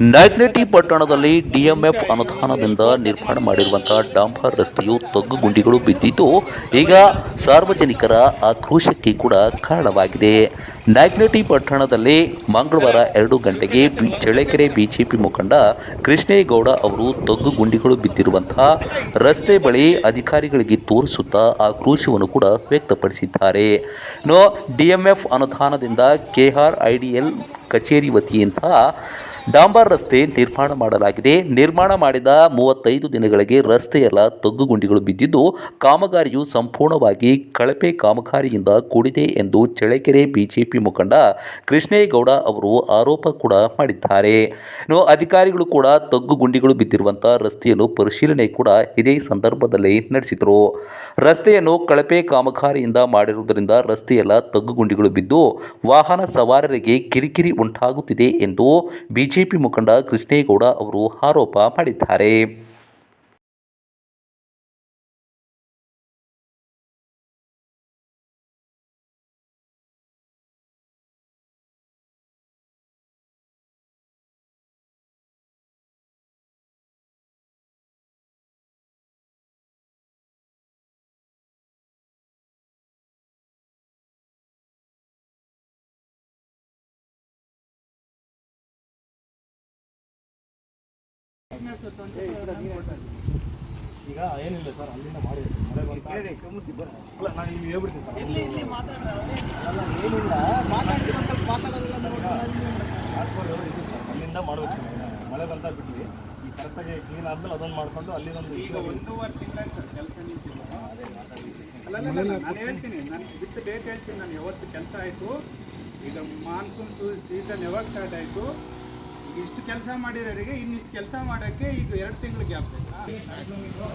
ನಾಗ್ನಟ್ಟಿ ಪಟ್ಟಣದಲ್ಲಿ ಡಿಎಂಎಫ್ ಅನುದಾನದಿಂದ ನಿರ್ಮಾಣ ಮಾಡಿರುವಂತಹ ಡಾಂಬರ್ ರಸ್ತೆಯು ತಗ್ಗು ಗುಂಡಿಗಳು ಬಿದ್ದಿದ್ದು, ಈಗ ಸಾರ್ವಜನಿಕರ ಆಕ್ರೋಶಕ್ಕೆ ಕೂಡ ಕಾರಣವಾಗಿದೆ. ನಾಗ್ನಟ್ಟಿ ಪಟ್ಟಣದಲ್ಲಿ ಮಂಗಳವಾರ ಎರಡು ಗಂಟೆಗೆ ಚಳ್ಳಕೆರೆ ಬಿಜೆಪಿ ಮುಖಂಡ ಕೃಷ್ಣೇಗೌಡ ಅವರು ತಗ್ಗು ಗುಂಡಿಗಳು ಬಿದ್ದಿರುವಂತಹ ರಸ್ತೆ ಬಳಿ ಅಧಿಕಾರಿಗಳಿಗೆ ತೋರಿಸುತ್ತಾ ಆಕ್ರೋಶವನ್ನು ಕೂಡ ವ್ಯಕ್ತಪಡಿಸಿದ್ದಾರೆ. ಡಿಎಂಎಫ್ ಅನುದಾನದಿಂದ ಕೆಆರ್ ಐಡಿಎಲ್ ಕಚೇರಿ ವತಿಯಿಂದ ಡಾಂಬರ್ ರಸ್ತೆ ನಿರ್ಮಾಣ ಮಾಡಲಾಗಿದೆ. ನಿರ್ಮಾಣ ಮಾಡಿದ ಮೂವತ್ತೈದು ದಿನಗಳಿಗೆ ರಸ್ತೆಯೆಲ್ಲ ತಗ್ಗುಗುಂಡಿಗಳು ಬಿದ್ದಿದ್ದು, ಕಾಮಗಾರಿಯು ಸಂಪೂರ್ಣವಾಗಿ ಕಳಪೆ ಕಾಮಗಾರಿಯಿಂದ ಕೂಡಿದೆ ಎಂದು ಚಳ್ಳಕೆರೆ ಬಿಜೆಪಿ ಮುಖಂಡ ಕೃಷ್ಣೇಗೌಡ ಅವರು ಆರೋಪ ಕೂಡ ಮಾಡಿದ್ದಾರೆ. ಇನ್ನು ಅಧಿಕಾರಿಗಳು ಕೂಡ ತಗ್ಗುಗುಂಡಿಗಳು ಬಿದ್ದಿರುವಂತಹ ರಸ್ತೆಯನ್ನು ಪರಿಶೀಲನೆ ಕೂಡ ಇದೇ ಸಂದರ್ಭದಲ್ಲಿ ನಡೆಸಿದರು. ರಸ್ತೆಯನ್ನು ಕಳಪೆ ಕಾಮಗಾರಿಯಿಂದ ಮಾಡಿರುವುದರಿಂದ ರಸ್ತೆಯೆಲ್ಲ ತಗ್ಗುಗುಂಡಿಗಳು ಬಿದ್ದು, ವಾಹನ ಸವಾರರಿಗೆ ಕಿರಿಕಿರಿ ಉಂಟಾಗುತ್ತಿದೆ ಎಂದು ಬಿಜೆಪಿ ಮುಖಂಡ ಕೃಷ್ಣೇಗೌಡ ಅವರು ಆರೋಪ ಮಾಡಿದ್ದಾರೆ. ಈಗ ಏನಿಲ್ಲ ಸರ್ ಅಲ್ಲಿಂದ ಮಾಡಿ. ಮಳೆ ಬಂತ? ಅಲ್ಲ ನಾನು ಇಲ್ಲಿ ಹೇಳ್ಬಿಡ್ತೀನಿ ಸರ್. ಅಲ್ಲ, ಏನಿಲ್ಲ. ಹಾಸ್ಪಿಟಲ್ ಇದೆ ಸರ್. ಅಲ್ಲಿಂದ ಮಾಡ್ಬೇಕು ಸರ್. ಮಳೆ ಬಂತ ಬಿಟ್ವಿ ಈ ಕರೆಕ್ಟಾಗಿ ಕ್ಲೀನ್ ಆದ್ಮೇಲೆ ಅದನ್ನು ಮಾಡ್ಕೊಂಡು ಇಶ್ಯೂ ಒಂದೂವರೆ ತಿಂಗಳಾಯ್ತು ಸರ್ ಕೆಲಸ ನಿಂತಿಲ್ಲ ಅಲ್ಲ ನಾನು ಹೇಳ್ತೀನಿ. ನಾನು ಬಿಟ್ಟು ಡೇಟ್ ಹೇಳ್ತೀನಿ ನಾನು. ಯಾವತ್ತು ಕೆಲಸ ಆಯಿತು ಈಗ ಮಾನ್ಸೂನ್ ಸೀಸನ್ ಯಾವಾಗ ಸ್ಟಾರ್ಟ್ ಆಯಿತು ಇಷ್ಟು ಕೆಲಸ ಮಾಡಿರೋರಿಗೆ ಇನ್ನಿಷ್ಟು ಕೆಲಸ ಮಾಡೋಕ್ಕೆ ಈಗ ಎರಡು ತಿಂಗಳು ಗ್ಯಾಪ್ ಬೇಕಾ.